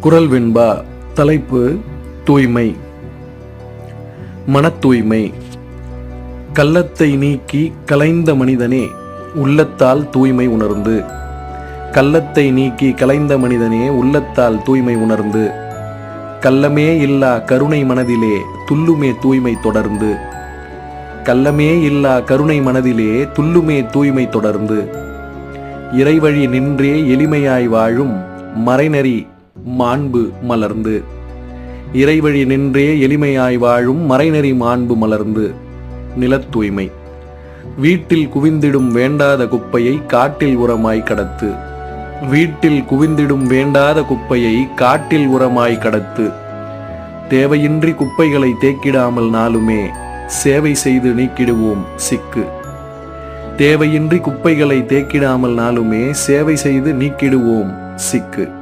குரல் வெண்பா தலைப்பு தூய்மை. மனத் தூய்மை கள்ளத்தை நீக்கி கலைந்த மனிதனே உள்ளத்தால் தூய்மை உணர்ந்து. கள்ளத்தை நீக்கி கலைந்த மனிதனே உள்ளத்தால் தூய்மை உணர்ந்து. கள்ளமே இல்லா கருணை மனதிலே துள்ளுமே தூய்மை தொடர்ந்து. கள்ளமே இல்லா கருணை மனதிலே துள்ளுமே தூய்மை தொடர்ந்து. இறைவழி நின்றே எளிமையாய் வாழும் மறைநெறி மாண்பு மலர்ந்து. இறைவழி நின்றே எளிமையாய் வாழும் மறைநெறி மாண்பு மலர்ந்து. நிலத்தூய்மை வீட்டில் குவிந்திடும் வேண்டாத குப்பையை காட்டில் உரமாய் கடத்து. வீட்டில் குவிந்திடும் வேண்டாத குப்பையை காட்டில் உரமாய் கடத்து. தேவையின்றி குப்பைகளை தேக்கிடாமல் நாளுமே சேவை செய்து நீக்கிடுவோம் சிக்கு. தேவையின்றி குப்பைகளை தேக்கிடாமல் நாளுமே சேவை செய்து நீக்கிடுவோம் சிக்கு.